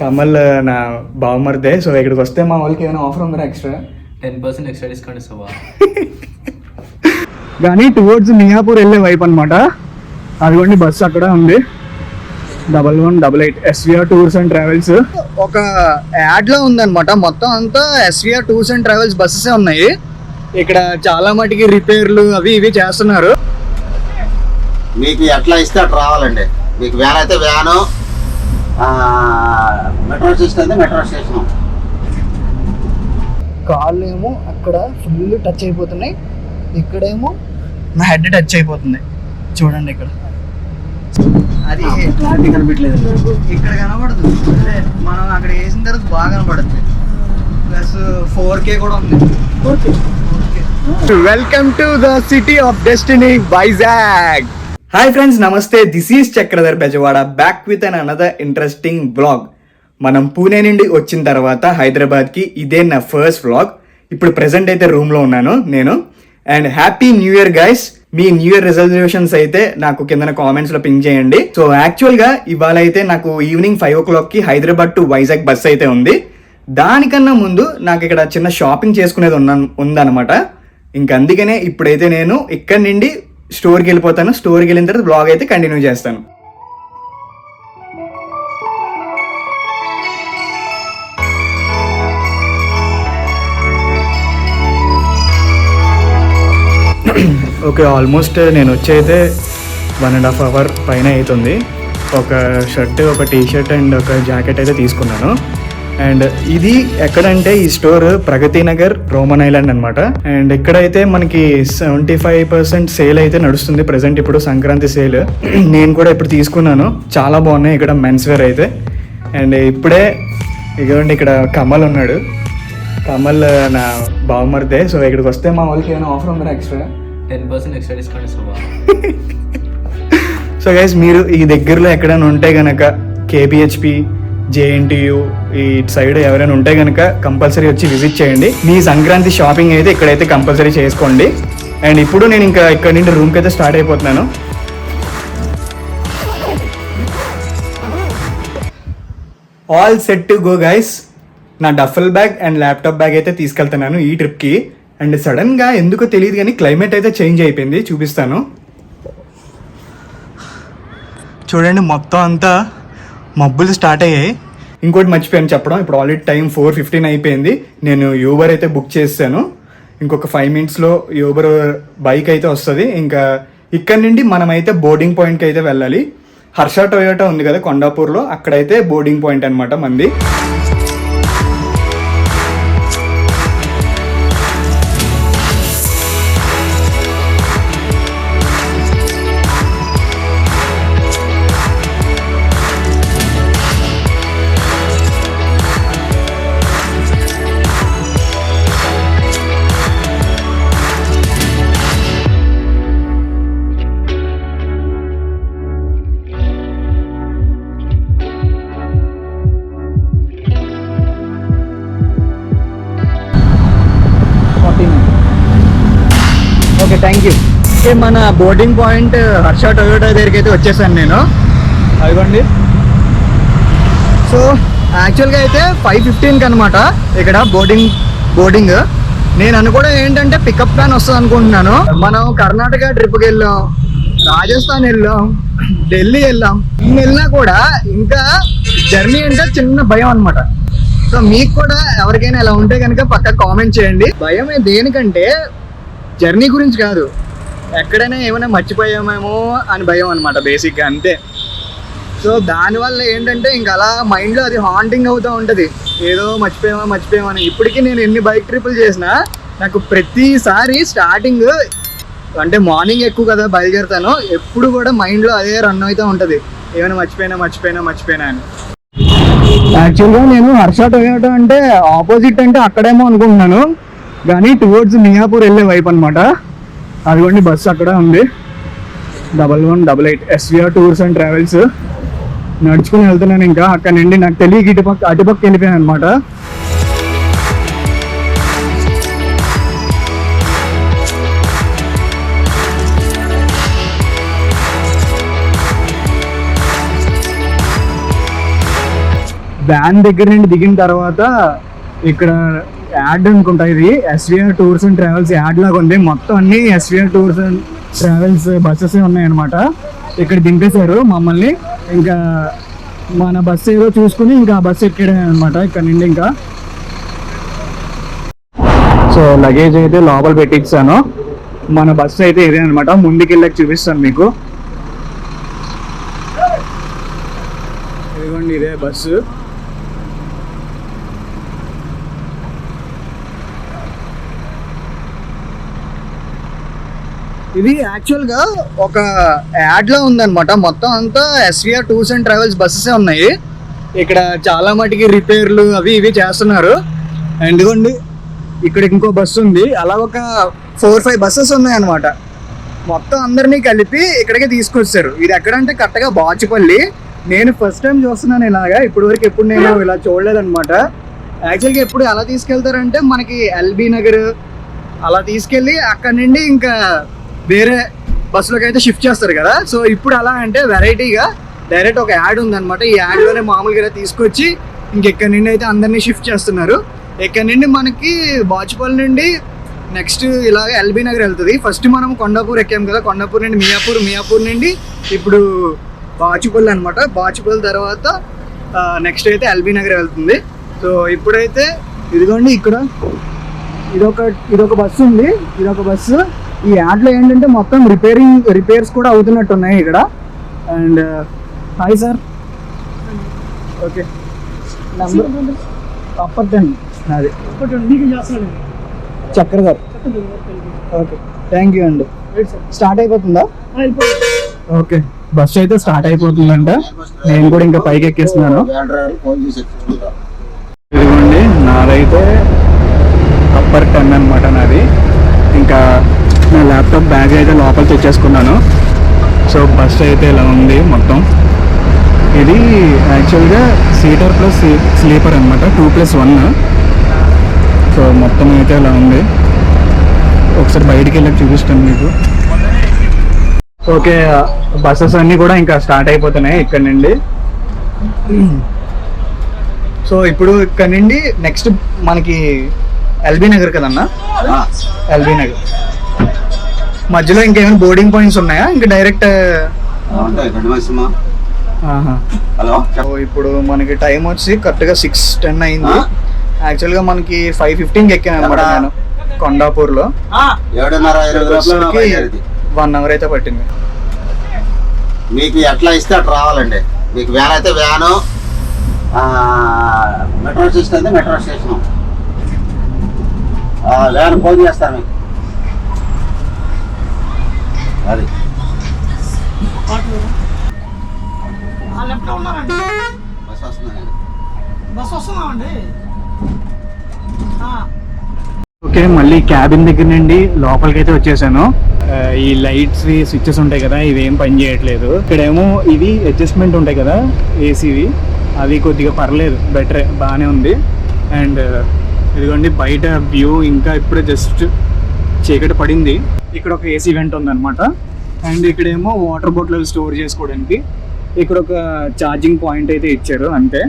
కమల్ నా బావమరిదే. సో ఇక్కడికి వస్తే మా వాళ్ళకి ఏమైనా ఆఫర్ ఉందా extra ten percent extra discount ఇస్తావా? కానీ టువర్డ్స్ మియాపూర్ వెళ్ళే వైపు అనమాట అదిగోండి బస్సు అక్కడ ఉంది. Double one double eight SVR tours and travels ఒక యాడ్లో ఉందన్నమాట. మొత్తం అంతా SVR tours and travels buses ఉన్నాయి. ఇక్కడ చాలా మటుకి రిపేర్లు అవి ఇవి చేస్తున్నారు. మీకు ఎట్లా ఇస్తే అట్లా రావాలండి. మీకు వ్యాన్ అయితే వ్యాను మెట్రో మెట్రో స్టేషన్. కాళ్ళు ఏమో అక్కడ ఫుల్ టచ్ అయిపోతున్నాయి. ఇక్కడేమో నా హెడ్ టచ్ అయిపోతుంది. చూడండి ఇక్కడ. అది క్లారిటీ కనిపించలేదు. ఇక్కడ కనబడదు. మనం అక్కడ వేసిన తర్వాత బాగా కనబడుతుంది. ప్లస్ ఫోర్ కే కూడా ఉంది. Welcome to the city of destiny Vizag hi friends నమస్తే. This is Chakradhar Bezawada back with an another interesting blog మనం పూణే నుండి వచ్చిన తర్వాత హైదరాబాద్కి ఇదే నా ఫస్ట్ వ్లాగ్ ఇప్పుడు ప్రెసెంట్ అయితే రూమ్లో ఉన్నాను నేను. And happy new year guys me new year resolutions అయితే నాకు కింద కామెంట్స్లో పింక్ చేయండి. సో యాక్చువల్గా ఇవాళ అయితే నాకు ఈవినింగ్ ఫైవ్ ఓ క్లాక్కి హైదరాబాద్ టు వైజాగ్ బస్ అయితే ఉంది. దానికన్నా ముందు నాకు ఇక్కడ చిన్న షాపింగ్ చేసుకునేది ఉన్న ఉందన్నమాట. ఇంక అందుకనే ఇప్పుడైతే నేను ఇక్కడ నుండి స్టోర్కి వెళ్ళిపోతాను. స్టోర్కి వెళ్ళిన తర్వాత బ్లాగ్ అయితే కంటిన్యూ చేస్తాను. ఓకే ఆల్మోస్ట్ నేను వచ్చి అయితే వన్ అండ్ హాఫ్ అవర్ పైన అవుతుంది ఒక షర్ట్ ఒక టీ షర్ట్ అండ్ ఒక జాకెట్ అయితే తీసుకున్నాను. అండ్ ఇది ఎక్కడంటే ఈ store Pragathi Nagar Roman Island అనమాట అండ్ ఇక్కడైతే మనకి సెవెంటీ ఫైవ్ పర్సెంట్ సేల్ అయితే నడుస్తుంది. ప్రజెంట్ ఇప్పుడు సంక్రాంతి సేల్. నేను కూడా ఇప్పుడు తీసుకున్నాను. చాలా బాగున్నాయి ఇక్కడ మెన్స్ వేర్ అయితే. అండ్ ఇప్పుడే ఇదిగోండి ఇక్కడ కమల్ ఉన్నాడు. కమల్ నా బావమరిదే. సో ఇక్కడికి వస్తే మా వాళ్ళకి ఏమైనా ఆఫర్ ఉందా extra ten percent extra discount ఇస్తాం సో గైస్ మీరు ఈ దగ్గరలో ఎక్కడైనా ఉంటే కనుక కేపిహెచ్పి జేఎన్టీయు ఈ సైడ్ ఎవరైనా ఉంటే కనుక కంపల్సరీ వచ్చి విజిట్ చేయండి. మీ సంక్రాంతి షాపింగ్ అయితే ఇక్కడైతే కంపల్సరీ చేసుకోండి. అండ్ ఇప్పుడు నేను ఇంకా ఇక్కడ నుండి రూమ్కి అయితే స్టార్ట్ అయిపోతున్నాను. All set to go guys నా duffel bag and laptop bag అయితే తీసుకెళ్తున్నాను ఈ ట్రిప్కి అండ్ సడన్గా ఎందుకో తెలియదు కానీ క్లైమేట్ అయితే చేంజ్ అయిపోయింది చూపిస్తాను. చూడండి మొత్తం అంతా మబ్బులు స్టార్ట్ అయ్యాయి. ఇంకోటి మర్చిపోయాను చెప్పడం ఇప్పుడు ఆల్రెడీ టైం ఫోర్ ఫిఫ్టీన్ అయిపోయింది. నేను యూబర్ అయితే బుక్ చేశాను ఇంకొక ఫైవ్ మినిట్స్లో యూబర్ బైక్ అయితే వస్తుంది. ఇంకా ఇక్కడ నుండి మనమైతే బోర్డింగ్ పాయింట్కి అయితే వెళ్ళాలి. హర్ష టొయోటా ఉంది కదా కొండాపూర్లో అక్కడైతే బోర్డింగ్ పాయింట్ అనమాట మంది. ఓకే థ్యాంక్ యూ ఓకే మన బోర్డింగ్ పాయింట్ హర్ష టొయోటా దగ్గరికి అయితే వచ్చేసాను నేను. అదిగోండి. సో యాక్చువల్గా అయితే ఫైవ్ ఫిఫ్టీన్కి అనమాట ఇక్కడ బోర్డింగ్ బోర్డింగ్ నేను అనుకోవడం ఏంటంటే పికప్ ప్లాన్ వస్తుంది అనుకుంటున్నాను. మనం కర్ణాటక ట్రిప్కి వెళ్ళాం రాజస్థాన్ వెళ్ళాం ఢిల్లీ వెళ్ళాం. ఇన్ని వెళ్ళినా కూడా ఇంకా జర్నీ అంటే చిన్న భయం అనమాట సో మీకు కూడా ఎవరికైనా ఇలా ఉంటే కనుక పక్క కామెంట్ చేయండి. భయం దేనికంటే జర్నీ గురించి కాదు. ఎక్కడైనా ఏమైనా మర్చిపోయామేమో అని భయం అనమాట బేసిక్గా అంతే. సో దానివల్ల ఏంటంటే ఇంకా అలా మైండ్లో అది హాంటింగ్ అవుతూ ఉంటుంది. ఏదో మర్చిపోయామా మర్చిపోయామా అని. ఇప్పటికీ నేను ఎన్ని బైక్ ట్రిప్పులు చేసినా నాకు ప్రతిసారి స్టార్టింగ్ అంటే మార్నింగ్ ఎక్కువ కదా బయలుదేరుతాను. ఎప్పుడు కూడా మైండ్లో అదే రన్ అవుతూ ఉంటుంది. ఏమైనా మర్చిపోయినా మర్చిపోయినా మర్చిపోయినా అని. యాక్చువల్గా నేను హర్ష టొయోటా అంటే ఆపోజిట్ అంటే అక్కడేమో అనుకుంటున్నాను. కానీ టువర్డ్స్ మియాపూర్ వెళ్ళే వైపు అనమాట అదిగోండి బస్సు అక్కడ ఉంది. Double one double eight SVR tours and travels నడుచుకుని వెళ్తున్నాను ఇంకా. అక్కడ నుండి నాకు తెలియక ఇటుపక్క అటుపక్క వెళ్ళిపోయాను అనమాట వ్యాన్ దగ్గర నుండి దిగిన తర్వాత ఇక్కడ యాడ్ అనుకుంటా ఇది. SVR tours and travels ad లాగా ఉంది. మొత్తం అన్ని SVR tours and travels buses ఉన్నాయన్నమాట. ఇక్కడ దింపేశారు మమ్మల్ని. ఇంకా మన బస్సు ఏదో చూసుకుని ఇంకా బస్సు ఎక్కడే అనమాట ఇక్కడ నుండి ఇంకా. సో లగేజ్ అయితే లోపల పెట్టించాను మన బస్సు అయితే ఇదే అనమాట ముందుకెళ్ళకి చూపిస్తాను మీకు. ఇదిగోండి ఇదే బస్సు ఇది యాక్చువల్గా ఒక యాడ్లో ఉందన్నమాట. మొత్తం అంతా SVR tours and travels buses ఉన్నాయి. ఇక్కడ చాలా మటుకి రిపేర్లు అవి ఇవి చేస్తున్నారు. ఎందుకండి? ఇక్కడ ఇంకో బస్సు ఉంది. అలా ఒక ఫోర్ ఫైవ్ బస్సెస్ ఉన్నాయి అనమాట మొత్తం అందరినీ కలిపి ఇక్కడికి తీసుకొచ్చారు. ఇది ఎక్కడంటే కరెక్ట్గా బాచుపల్లి. నేను ఫస్ట్ టైం చూస్తున్నాను ఇలాగా. ఇప్పటి వరకు ఎప్పుడు నేను ఇలా చూడలేదన్నమాట. యాక్చువల్గా ఎప్పుడు ఎలా తీసుకెళ్తారంటే మనకి ఎల్బీ నగర్ అలా తీసుకెళ్ళి అక్కడ నుండి ఇంకా వేరే బస్సులకు అయితే షిఫ్ట్ చేస్తారు కదా. సో ఇప్పుడు అలా అంటే వెరైటీగా డైరెక్ట్ ఒక యాడ్ ఉందన్నమాట. ఈ యాడ్లోనే మామూలుగా తీసుకొచ్చి ఇంకెక్కడి నుండి అయితే అందరినీ షిఫ్ట్ చేస్తున్నారు. ఎక్కడి నుండి మనకి బాచుపల్లి నుండి నెక్స్ట్ ఇలాగ ఎల్బీ నగర్ వెళ్తుంది. ఫస్ట్ మనం కొండాపూర్ ఎక్కాం కదా. కొండాపూర్ నుండి మియాపూర్ మియాపూర్ నుండి ఇప్పుడు బాచుపల్లి అనమాట బాచుపల్లి తర్వాత నెక్స్ట్ అయితే ఎల్బీ నగర్ వెళ్తుంది. సో ఇప్పుడైతే ఇదిగోండి ఇక్కడ. ఇదొక ఇదొక బస్సు ఉంది. ఇదొక బస్సు. ఈ యాడ్లో ఏంటంటే మొత్తం రిపేరింగ్ రిపేర్స్ కూడా అవుతున్నట్టు ఉన్నాయి ఇక్కడ. And hi sir. Okay. Number upper ten నాది Chakra garu okay. Thank you అండి. స్టార్ట్ అయిపోతుందా? ఓకే. బస్సు అయితే స్టార్ట్ అయిపోతుందంట. నేను కూడా ఇంకా పైకి ఎక్కిస్తున్నాను. ఇదిగోండి నాదైతే అప్పర్ టెన్ అనమాట నాది. ఇంకా నా ల్యాప్టాప్ బ్యాగ్ అయితే లోపల తెచ్చేసుకున్నాను. సో బస్ అయితే ఇలా ఉంది మొత్తం. ఇది యాక్చువల్గా సీటర్ ప్లస్ స్లీపర్ అనమాట టూ ప్లస్ వన్. సో మొత్తం అయితే ఇలా ఉంది. ఒకసారి బయటికి వెళ్ళి చూపిస్తాను మీకు. ఓకే బస్సెస్ అన్నీ కూడా ఇంకా స్టార్ట్ అయిపోతున్నాయి ఇక్కడ నుండి. సో ఇప్పుడు ఇక్కడ నుండి నెక్స్ట్ మనకి ఎల్బీ నగర్ కదన్నా? ఎల్బీ నగర్. మధ్యలో ఇంకేమైనా బోర్డింగ్ పాయింట్స్ ఉన్నాయా? ఇంకా డైరెక్ట్ గడ్డి మైసమ్మ. హలో? ఇప్పుడు మనకి టైం వచ్చి కరెక్ట్గా సిక్స్ టెన్ అయింది. యాక్చువల్గా మనకి ఫైవ్ ఫిఫ్టీన్కి ఎక్కాను అనమాట? నేను. కొండాపూర్లో. వన్ అవర్ అయితే పట్టింది. మీకు ఎట్లా ఇస్తే అట్లా రావాలండి. మీకు వ్యాన్ అయితే వ్యాను. మెట్రో స్టేషన్ అయితే మెట్రో స్టేషన్. వ్యాన్ ఫోన్ చేస్తాను మీకు. అది. ఉన్నారండి? బస్ బస్ వస్తున్నామండి ఆ, ఓకే మళ్ళీ క్యాబిన్ దగ్గర నుండి లోపలికి అయితే వచ్చేసాను ఈ లైట్స్ స్విచ్చెస్ ఉంటాయి కదా ఇవి ఏం పని చేయట్లేదు. ఇక్కడేమో ఇవి అడ్జస్ట్మెంట్ ఉంటాయి కదా ఏసీవి అవి కొద్దిగా పర్లేదు బెటర్ బాగానే ఉంది. అండ్ ఇదిగోండి బయట వ్యూ ఇంకా ఇప్పుడే జస్ట్ చీకటి పడింది. ఇక్కడ ఒక ఏసీ వెంట ఉందన్నమాట. అండ్ ఇక్కడేమో వాటర్ బాటిల్ స్టోర్ చేసుకోవడానికి ఇక్కడ ఒక ఛార్జింగ్ పాయింట్ అయితే ఇచ్చారు అంతే.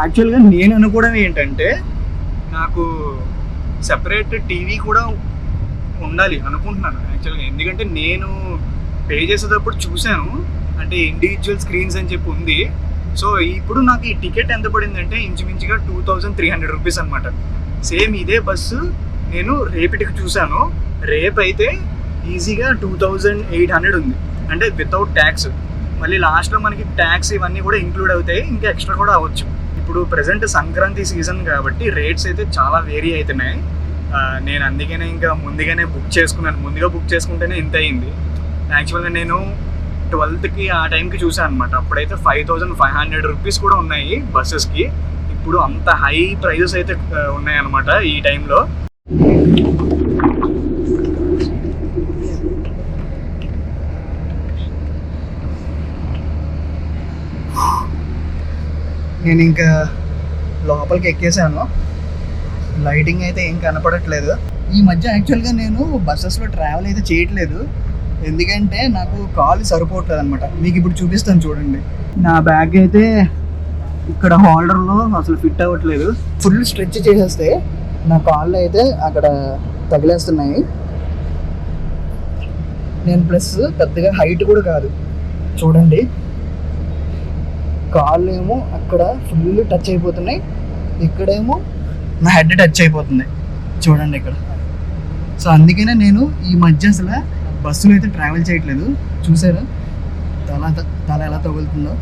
యాక్చువల్గా నేను అనుకోవడం ఏంటంటే నాకు సెపరేట్ టీవీ కూడా ఉండాలి అనుకుంటున్నాను యాక్చువల్గా. ఎందుకంటే నేను పే చేసేటప్పుడు చూశాను అంటే ఇండివిజువల్ స్క్రీన్స్ అని చెప్పి ఉంది. సో ఇప్పుడు నాకు ఈ టికెట్ ఎంత పడిందంటే ఇంచుమించుగా two thousand three hundred rupees అనమాట సేమ్ ఇదే బస్సు నేను రేపటికి చూశాను. రేప్ అయితే ఈజీగా టూ థౌజండ్ ఎయిట్ హండ్రెడ్ ఉంది. అంటే వితౌట్ ట్యాక్స్ మళ్ళీ లాస్ట్లో మనకి ట్యాక్స్ ఇవన్నీ కూడా ఇంక్లూడ్ అవుతాయి. ఇంకా ఎక్స్ట్రా కూడా అవ్వచ్చు. ఇప్పుడు ప్రజెంట్ సంక్రాంతి సీజన్ కాబట్టి రేట్స్ అయితే చాలా వేరీ అవుతున్నాయి నేను అందుకనే ఇంకా ముందుగానే బుక్ చేసుకున్నాను. ముందుగా బుక్ చేసుకుంటేనే ఇంత అయింది. యాక్చువల్గా నేను ట్వెల్త్కి ఆ టైంకి చూసాను అనమాట అప్పుడైతే five thousand five hundred rupees కూడా ఉన్నాయి బస్సెస్కి ఇప్పుడు అంత హై ప్రైజెస్ అయితే ఉన్నాయన్నమాట ఈ టైంలో నేను ఇంకా లోపలికి ఎక్కేసాను. లైటింగ్ అయితే ఏం కనపడట్లేదు. ఈ మధ్య యాక్చువల్గా నేను బస్సెస్లో ట్రావెల్ అయితే చేయట్లేదు. ఎందుకంటే నాకు కాల్ సరిపోవట్లేదు అనమాట మీకు ఇప్పుడు చూపిస్తాను చూడండి. నా బ్యాగ్ అయితే ఇక్కడ హోల్డర్లో అసలు ఫిట్ అవ్వట్లేదు. ఫుల్ స్ట్రెచ్ చేసేస్తే నా కాళ్ళు అయితే అక్కడ తగిలేస్తున్నాయి. నేను ప్లస్ పెద్దగా హైట్ కూడా కాదు. చూడండి. కాళ్ళు ఏమో అక్కడ ఫుల్ టచ్ అయిపోతున్నాయి. ఇక్కడేమో నా హెడ్ టచ్ అయిపోతుంది. చూడండి ఇక్కడ. సో అందుకనే నేను ఈ మధ్య అసలు బస్సులో అయితే ట్రావెల్ చేయట్లేదు. చూసారా? తల తల ఎలా తగులుతుందో.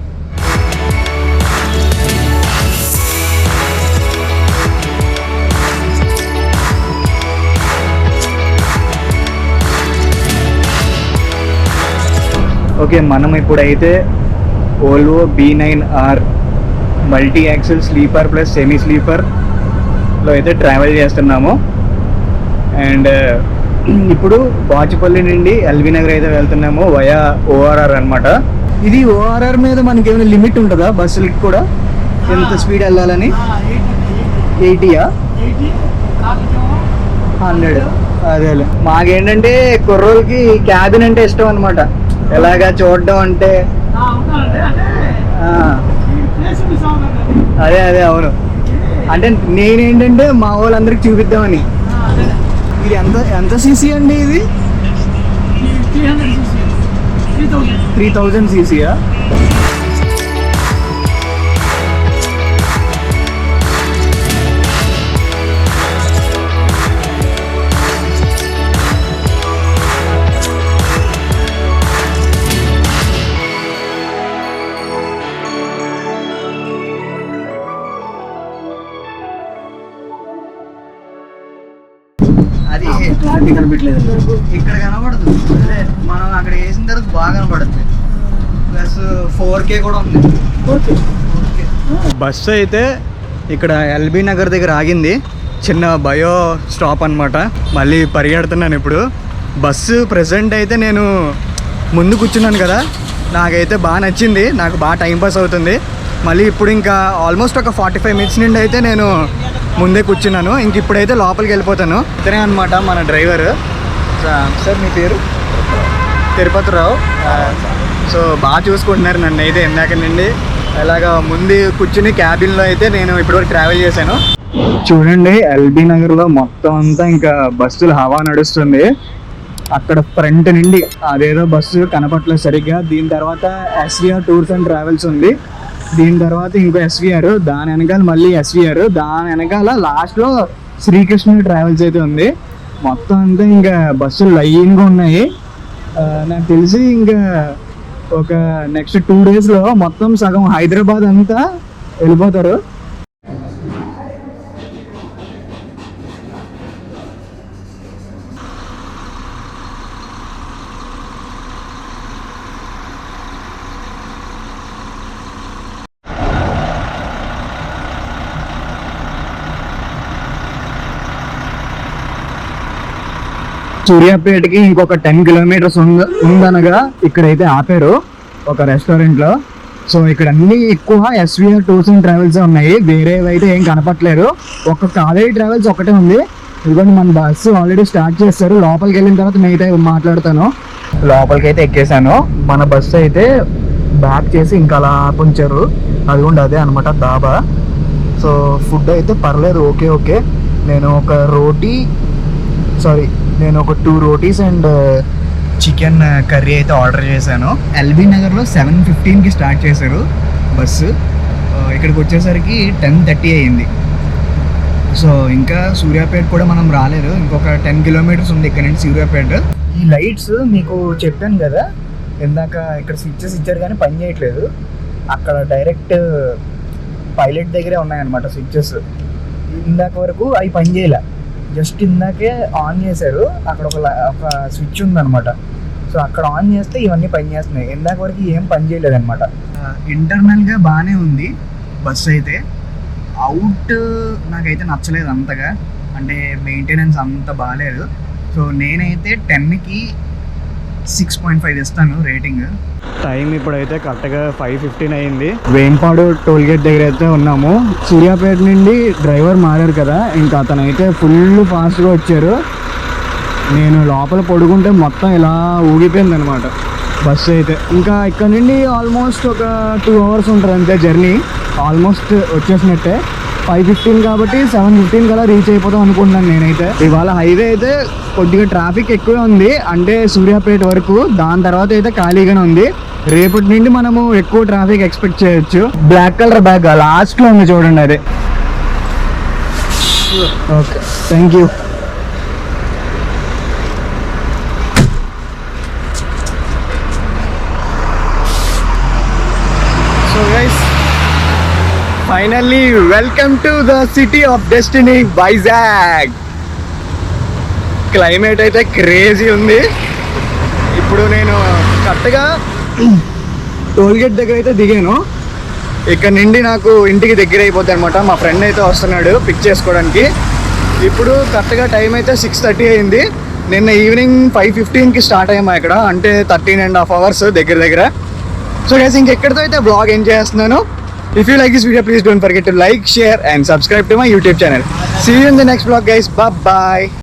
ఓకే మనం ఇప్పుడైతే Volvo B nine R multi axle sleeper plus semi స్లీపర్లో అయితే ట్రావెల్ చేస్తున్నాము. అండ్ ఇప్పుడు బాచుపల్లి నుండి ఎల్బీ నగర్ అయితే వెళ్తున్నాము వయా ఓఆర్ఆర్ అనమాట ఇది ఓఆర్ఆర్ మీద మనకి ఏమైనా లిమిట్ ఉంటుందా? బస్సులకి కూడా? ఎంత స్పీడ్ వెళ్ళాలని? ఎయిటీయా? Eighty hundred. అదేలే. మాకేంటంటే కుర్రోళ్ళకి క్యాబిన్ అంటే ఇష్టం అనమాట ఎలాగా చూడడం అంటే? అదే. అదే అవును. అంటే నేనేంటంటే మా వాళ్ళందరికి చూపిద్దామని. ఇది ఎంత ఎంత సీసీ అండి ఇది? త్రీ థౌజండ్ సీసీయా నాకు ఇక్కడ కనబడదు. అదే మనం అక్కడ వేసిన తర్వాత బాగా కనబడుతుంది ప్లస్ ఫోర్ కే కూడా ఉంది. ఓకే బస్సు అయితే ఇక్కడ ఎల్బీ నగర్ దగ్గర ఆగింది. చిన్న బయో స్టాప్ అన్నమాట. మళ్ళీ పరిగెడుతున్నాను ఇప్పుడు. బస్సు ప్రెసెంట్ అయితే నేను ముందు కూర్చున్నాను కదా. నాకైతే బాగా నచ్చింది. నాకు బాగా టైం పాస్ అవుతుంది. మళ్ళీ ఇప్పుడు ఇంకా ఆల్మోస్ట్ ఒక ఫార్టీ ఫైవ్ మినిట్స్ నుండి అయితే నేను ముందే కూర్చున్నాను. ఇంక ఇప్పుడైతే లోపలికి వెళ్ళిపోతాను. ఇతనే అనమాట మన డ్రైవర్. సార్ మీ పేరు? తిరుపతి రావు సో బాగా చూసుకుంటున్నారు నన్ను అయితే ఇందాక నుండి. అలాగా ముందు కూర్చుని క్యాబిన్లో అయితే నేను ఇప్పటివరకు ట్రావెల్ చేశాను. చూడండి ఎల్బీ నగర్లో మొత్తం అంతా ఇంకా బస్సులు హవా నడుస్తుంది. అక్కడ ఫ్రంట్ నుండి అదేదో బస్సు కనపట్లేదు సరిగ్గా. దీని తర్వాత ఎస్విఆర్ టూర్స్ అండ్ ట్రావెల్స్ ఉంది. దీని తర్వాత ఇంకో ఎస్విఆర్ దాని వెనకాల మళ్ళీ ఎస్విఆర్ దాని వెనకాల లాస్ట్లో శ్రీకృష్ణుడి ట్రావెల్స్ అయితే ఉంది. మొత్తం అంతా ఇంకా బస్సులు లైన్గా ఉన్నాయి. నాకు తెలిసి ఇంకా ఒక నెక్స్ట్ టూ డేస్లో మొత్తం సగం హైదరాబాద్ అంతా వెళ్ళిపోతారు. సూర్యాపేటకి ఇంకొక టెన్ కిలోమీటర్స్ ఉందనగా ఇక్కడైతే ఆపారు ఒక రెస్టారెంట్లో సో ఇక్కడ అన్ని ఎక్కువ ఎస్విఆర్ టూర్స్ అండ్ ట్రావెల్స్ ఉన్నాయి. వేరేవి అయితే ఏం కనపట్లేదు. ఒక కాలేజీ ట్రావెల్స్ ఒకటే ఉంది. ఎందుకంటే మన బస్సు ఆల్రెడీ స్టార్ట్ చేస్తారు. లోపలికి వెళ్ళిన తర్వాత మిగతా మాట్లాడతాను. లోపలికి అయితే ఎక్కేసాను మన బస్సు అయితే బ్యాక్ చేసి ఇంకా అలా ఆపుంచారు. అదిగోండి అదే అనమాట దాబా సో ఫుడ్ అయితే పర్లేదు. Okay okay. నేను ఒక రోటీ సారీ నేను ఒక two rotis and chicken curry అయితే ఆర్డర్ చేశాను. ఎల్బీ నగర్లో సెవెన్ ఫిఫ్టీన్కి స్టార్ట్ చేశారు బస్సు ఇక్కడికి వచ్చేసరికి టెన్ థర్టీ అయ్యింది. సో ఇంకా సూర్యాపేట కూడా మనం రాలేదు. ఇంకొక టెన్ కిలోమీటర్స్ ఉంది ఇక్కడ నుంచి సూర్యాపేట. ఈ లైట్స్ మీకు చెప్పాను కదా ఇందాక ఇక్కడ స్విచ్చెస్ ఇచ్చారు కానీ పని చేయట్లేదు. అక్కడ డైరెక్ట్ పైలట్ దగ్గరే ఉన్నాయన్నమాట స్విచ్చెస్ ఇందాక వరకు అవి పని చేయలే. జస్ట్ ఇందాకే ఆన్ చేశారు. అక్కడ ఒక ఒక స్విచ్ ఉందన్నమాట. సో అక్కడ ఆన్ చేస్తే ఇవన్నీ పని చేస్తున్నాయి. ఇందాక వరకు ఏం పని చేయలేదన్నమాట. ఇంటర్నల్గా బాగానే ఉంది బస్సు అయితే. అవుట్ నాకైతే నచ్చలేదు అంతగా. అంటే మెయింటెనెన్స్ అంత బాగాలేదు సో నేనైతే టెన్కి సిక్స్ పాయింట్ ఫైవ్ ఇస్తాను రేటింగ్ టైం ఇప్పుడైతే కరెక్ట్గా ఫైవ్ ఫిఫ్టీన్ అయింది. వేంపాడు టోల్ గేట్ దగ్గర అయితే ఉన్నాము. సూర్యాపేట నుండి డ్రైవర్ మారారు కదా. ఇంకా అతనైతే ఫుల్ ఫాస్ట్గా వచ్చారు. నేను లోపల పడుకుంటే మొత్తం ఇలా ఊగిపోయింది అనమాట బస్సు అయితే. ఇంకా ఇక్కడ నుండి ఆల్మోస్ట్ ఒక టూ అవర్స్ ఉంటుంది అంతే జర్నీ ఆల్మోస్ట్ వచ్చేసినట్టే. ఫైవ్ ఫిఫ్టీన్ కాబట్టి సెవెన్ ఫిఫ్టీన్ కల్లా రీచ్ అయిపోతాం అనుకుంటున్నాను నేనైతే. ఇవాళ హైవే అయితే కొద్దిగా ట్రాఫిక్ ఎక్కువే ఉంది. అంటే సూర్యాపేట వరకు దాని తర్వాత అయితే ఖాళీగానే ఉంది. రేపటి నుండి మనము ఎక్కువ ట్రాఫిక్ ఎక్స్పెక్ట్ చేయొచ్చు. బ్లాక్ కలర్ బ్యాగ్ లాస్ట్లో ఉంది చూడండి అది. Okay thank you so guys finally welcome to the city of destiny Vizag climate అయితే క్రేజీ ఉంది. ఇప్పుడు నేను కరెక్ట్గా టోల్గేట్ దగ్గర అయితే దిగాను. ఇక్కడ నుండి నాకు ఇంటికి దగ్గర అయిపోతుంది అనమాట మా ఫ్రెండ్ అయితే వస్తున్నాడు పిక్ చేసుకోవడానికి. ఇప్పుడు కరెక్ట్గా టైం అయితే సిక్స్ థర్టీ అయింది. నిన్న ఈవినింగ్ ఫైవ్ ఫిఫ్టీన్కి స్టార్ట్ అయ్యాము ఇక్కడ? అంటే థర్టీన్ అండ్ హాఫ్ అవర్స్ దగ్గర దగ్గర. సో గైస్ ఇంకెక్కడితో అయితే బ్లాగ్ ఏం చేస్తున్నాను? If you like this video, please don't forget to like, share and subscribe to my YouTube channel. See you in the next vlog guys. Bye-bye.